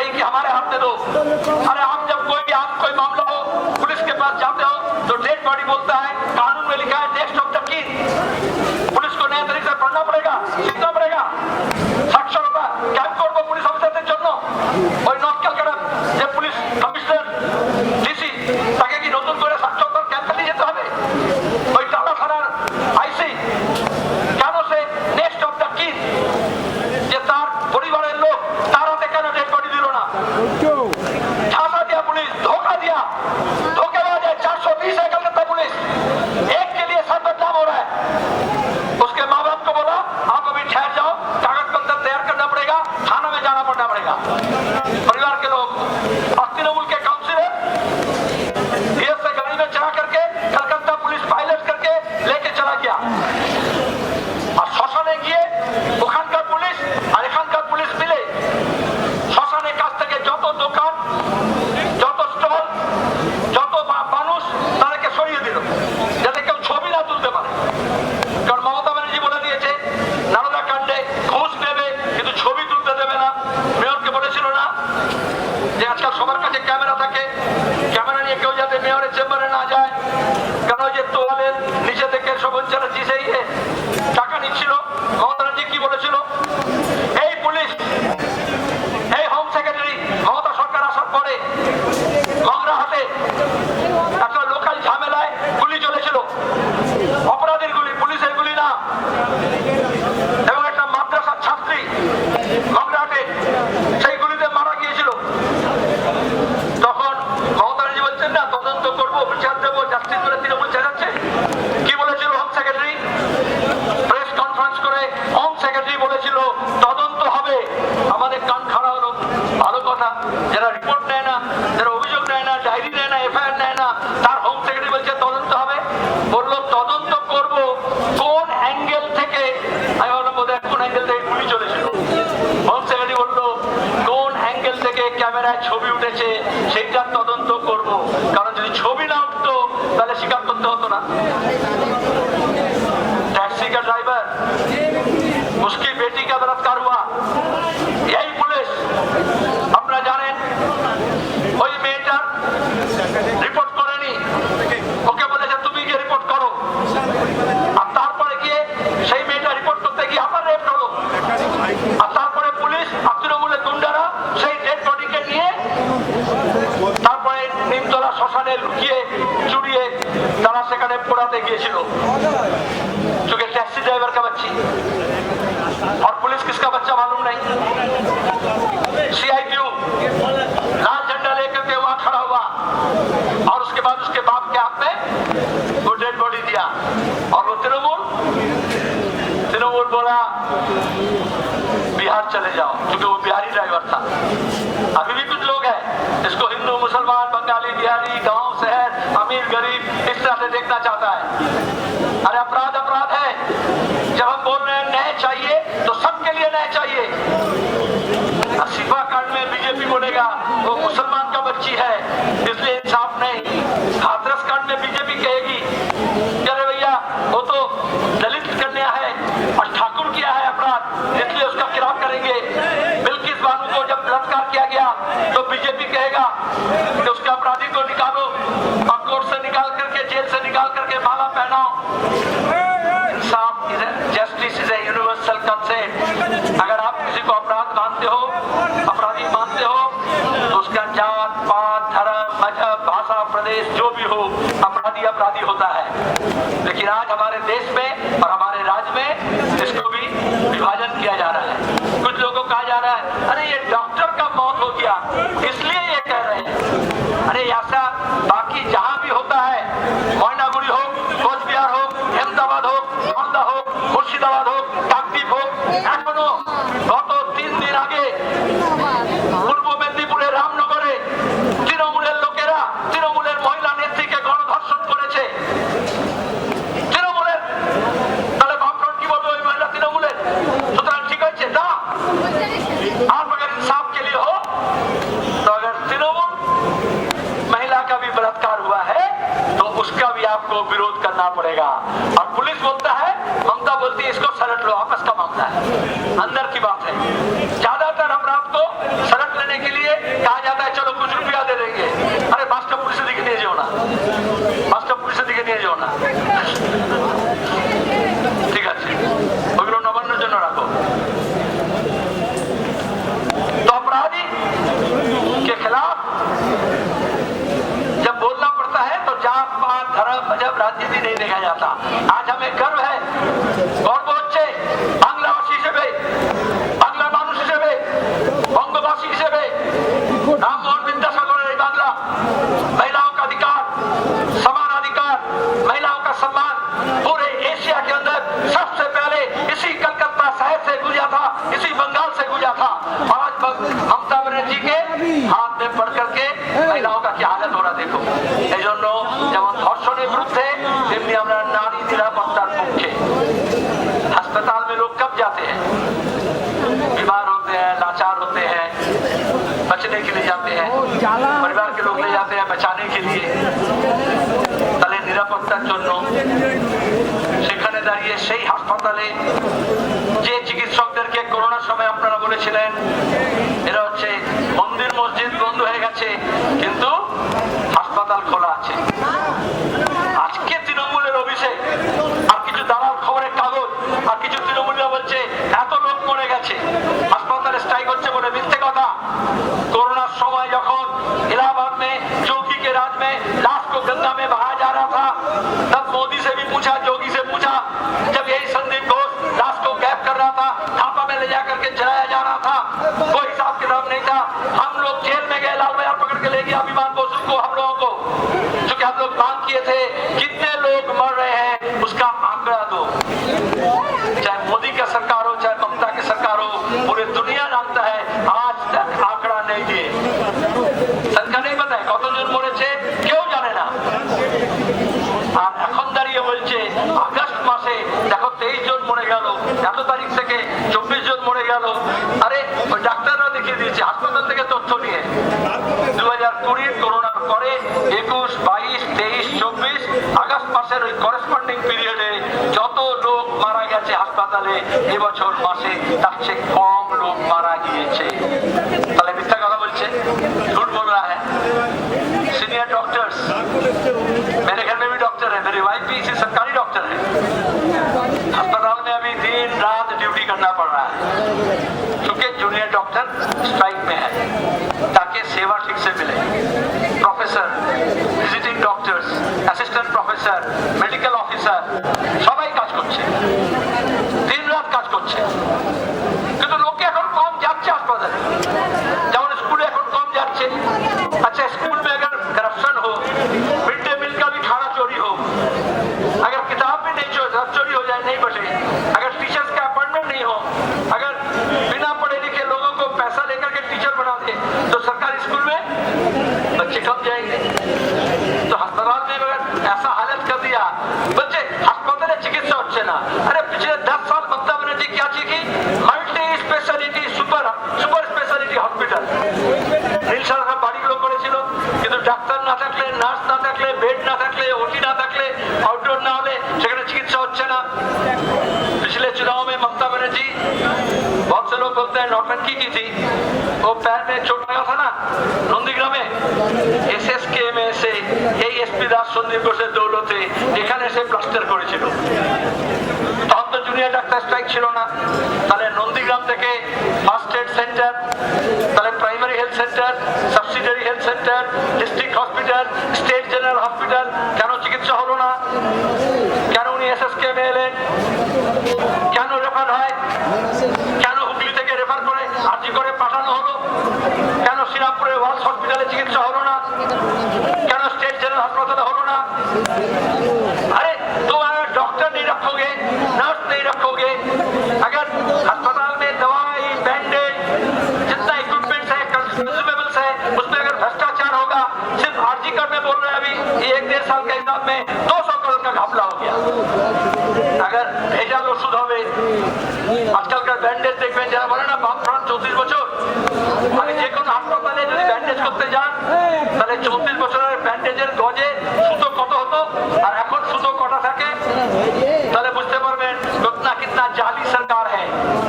रही कि हमारे हाथ में दो अरे आप जब कोई भी आप कोई मामला हो पुलिस के पास जाते हो तो डेड बॉडी बोलता है ওখানকার পুলিশ আর এখানকার পুলিশ মিলে শ্মশানের কাছ থেকে যত দোকান যত স্টল যত মানুষ তাদেরকে সরিয়ে দিল যাতে কেউ ছবি না তুলতে পারে। কারণ মমতা ব্যানার্জি বলে দিয়েছে নারদা কাণ্ডে ঘুষ নেবে কিন্তু ছবি তুলতে দেবে না। মেয়রকে বলেছিল না যে আজকাল সবার কাছে ক্যামেরা থাকে ক্যামেরা নিয়ে কেউ যাতে মেয়রের চেম্বারে না যায়। কারণ ওই যে তোয়ালের নিচে থেকে সব হচ্ছে সেই এ, টাকা নিচ্ছিল মমতা ব্যানার্জি কি বলেছিল এই পুলিশ এই হোম সেক্রেটারি মমতা সরকার আসার পরে গঙ্গরাহাটে একটা লোকাল ঝামেলায় গুলি চলেছিল অপরাধীর গুলি পুলিশের গুলি না এবং একটা মাদ্রাসার ছাত্রী গঙ্গরাহাটে সেই গুলিতে মারা গিয়েছিল তখন মমতা ব্যানার্জি বলছেন না তদন্ত করব বিচার দেবো জাস্টিস করে তৃণমূল চেঁচাচ্ছে কি বলেছিল হোম সেক্রেটারি প্রেস কনফারেন্স করে হোম সেক্রেটারি বলেছিল তদন্ত হবে আমাদের কান খাড়া হলো। ভালো কথা, যারা রিপোর্ট নেয় না, যারা অভিযোগ নেয় না ডায়েরি নেয় না এফআইআর নেয় না, তার হোম সেক্রেটারি বলছে, তদন্ত হবে। বলল, তদন্ত করব কোন অ্যাঙ্গেল থেকে? আমি বললাম বোধ কোন অ্যাঙ্গেল থেকে গুলি চলেছিল। হোম সেক্রেটারি বলল, কোন অ্যাঙ্গেল থেকে ক্যামেরায় ছবি উঠেছে, সেইটার তদন্ত করব। কারণ যদি ছবি না উঠতো, তাহলে স্বীকার করতে হতো না। ট্যাক্সিকা ড্রাইভার उसकी बेटी का बलात्कार हुआ यही पुलिस আপনারা জানেন ওই মেয়েটার রিপোর্ট করেনি ওকে বলেছে তুমি গিয়ে রিপোর্ট করো আর তারপরে গিয়ে সেই মেয়েটা রিপোর্ট করতে গিয়ে আবার রেপ হলো আর তারপরে পুলিশ আর তৃণমূলের গুন্ডারা সেই ডেড বডিকে নিয়ে তারপরে নিমতলা শ্মশানে লুকিয়ে চুরিয়ে তারা সেখানে পোড়াতে গিয়েছিল चूंकि टैक्सी ड्राइवर का बच्ची और पुलिस किसका बच्चा मालूम नहीं? सीआईटी लाल झंडा लेकर के वहाँ खड़ा हुआ। और उसके बाद उसके बाप के हाथ में वो डेड बॉडी दिया और वो तृणमूल तृणमूल बोला बिहार चले जाओ क्योंकि वो बिहारी ड्राइवर था अभी भी कुछ लोग हैं इसको हिंदू मुसलमान बंगाली बिहारी गाँव शहर अमीर गरीब इस तरह से देखना चाहता है अरे अपराध अपराध है जब हम बोल रहे हैं न्याय चाहिए तो सबके लिए न्याय चाहिए सिफा कांड में बीजेपी बोलेगा वो मुसलमान का बच्ची है इंसाफ नहीं। हाथरस कांड में बीजेपी कहेगी अरे भैया, वो तो दलित कन्या है और ठाकुर किया है अपराध, इसलिए उसका खिलाफ करेंगे। बिल्किस बानू को जब बलात्कार किया गया तो बीजेपी कहेगा कि उसके अपराधी को निकालो, और कोर्ट से निकाल करके, जेल से निकाल करके माला पहनाओ। Justice is a universal concept अगर आप किसी को अपराध मानते हो, अपराधी मानते हो तो उसका जात, पात, धर्म, मज़हब भाषा प्रदेश जो भी हो, अपराधी अपराधी होता है। लेकिन आज हमारे देश में और हमारे राज्य में इसको भी विभाजन किया जा रहा है। कुछ लोगों को कहा जा रहा है, अरे ये डॉक्टर का मौत हो गया, इसलिए ये कह रहे हैं। अरे ऐसा बाकी जहाँ भी होता है मोइनागुड़ी हो करना पड़ेगा। और पुलिस बोलता है, ममता बोलती है, इसको सलट लो, आपस का मामला है। अंदर की बात है। ज़्यादातर मज़हब राजनीति नहीं देखा जाता। आज हमें गर्व है। গর্ব হচ্ছে বাংলাভাষী হিসেবে বাংলার মানুষ হিসেবে বঙ্গবাসী হিসেবে রামমোহন বিদ্যাসাগরের এই বাংলা महिलाओं का अधिकार, समान अधिकार, महिलाओं का सम्मान पूरे एशिया के अंदर सबसे पहले इसी कलकत्ता शहर से गुजरा था, इसी बंगाल से गुजरा था। आज ममता बनर्जी के हाँ बचाने के लिए তাহলে নিরাপত্তার জন্য সেখানে দাঁড়িয়ে সেই হাসপাতালে যে চিকিৎসকদেরকে করোনার সময় আপনারা বলেছিলেন এরা হচ্ছে মন্দির মসজিদ বন্ধ হয়ে গেছে কিন্তু হাসপাতাল খোলা আছে আজকে তৃণমূলের অভিষেক আর কিছু দালাল খবরের কাগজ আর কিছু তৃণমূলীরা বলছে এত লোক মরে গেছে হাসপাতালে স্ট্রাইক হচ্ছে বলে মিথ্যে কথা कोई हिसाब किताब नहीं था हम लोग जेल में गए लाल बाजार पकड़ के ले गया अभिमान बोसू को हम लोगों को क्योंकि हम लोग मांग किए थे कितने लोग मर रहे हैं उसका आंकड़ा दो चाहे मोदी का सरकार हो चाहे ममता की सरकार हो पूरी दुनिया जानता है आज तक आंकड़ा नहीं दिए সরকার নেই পাতায় কতজন মরেছে কেউ জানে না আর এখন দাঁড়িয়ে বলছে আগস্ট মাসে দেখো তেইশ জন মরে গেল এত তারিখ থেকে চব্বিশ জন মরে গেল। আরে ডাক্তাররা দেখিয়ে দিয়েছে, হাসপাতাল থেকে তথ্য নিয়ে। দু হাজার কুড়ি করোনার পরে একুশ, বাইশ, তেইশ, চব্বিশ, আগস্ট মাসের ওই করেসপন্ডিং পিরিয়ডে যত লোক মারা গেছে হাসপাতালে, এবছর মাসে তার চেয়ে কম লোক মারা তাকে সেবা ঠিকসে মিলে। Professor visiting doctors assistant professor medical officer সবাই কাজ করছে। দিন রাত কাজ করছে। কিন্তু লোকে এখন কম যাচ্ছে হাসপাতালে। যেমন স্কুলে এখন কম যাচ্ছে। হচ্ছে না আরে পিছলে দশ সাল মমতা ব্যানার্জি क्या की multi speciality super super speciality hospital নীল সরকার বাড়িগুলো করেছিল কিন্তু ডাক্তার না থাকলে নার্স না থাকলে বেড না থাকলে ওটি না থাকলে আউটডোর না হলে সেখানে চিকিৎসা হচ্ছে না पिछले चुनाव में ममता बनर्जी बहुत से लोग बोलते हैं नौटंकी की थी ও প্যান্টে চোট কথা না? নন্দীগ্রামে। S S K M S A, এই এসপি দাস সন্দীপ ঘোষের দৌলতে এখানে সে প্লাস্টার করেছিল। তখন তো জুনিয়র ডাক্তার স্ট্রাইক ছিল না। তাহলে নন্দীগ্রাম থেকে ফার্স্ট এড সেন্টার তাহলে primary health centre subsidiary health centre district hospital state general hospital কেন চিকিৎসা হলো না? কেন উনি এস এস কে এম এলেন? শ্রীরামপুরের ওয়ালস হসপিটালে চিকিৎসা হলো না কেন स्टेट जनरल अस्पताल हलो ना अरे तुम अगर डॉक्टर नहीं रखोगे नर्स नहीं रखोगे अगर अस्पताल में दवाई बैंडेज जितना इक्विपमेंट है कंज्यूमेबल्स है उसमें अगर भ्रष्टाचार होगा सिर्फ आरजी कर में बोल रहे हैं अभी ये एक डेढ़ साल के हिसाब में 200 करोड़ का घपला हो गया अगर ভেজাল ওষুধ হবে আজকালকার ব্যান্ডেজ দেখবেন যারা বলে না বাম ফ্রন্ট চৌত্রিশ বছর আমি যে কোনো হাসপাতালে যদি ব্যান্ডেজ করতে যান তাহলে চৌত্রিশ বছরের ব্যান্ডেজের গজে সুতো কত হতো আর এখন সুতো কটা থাকে তাহলে বুঝতে পারবেন কিতনা কিতনা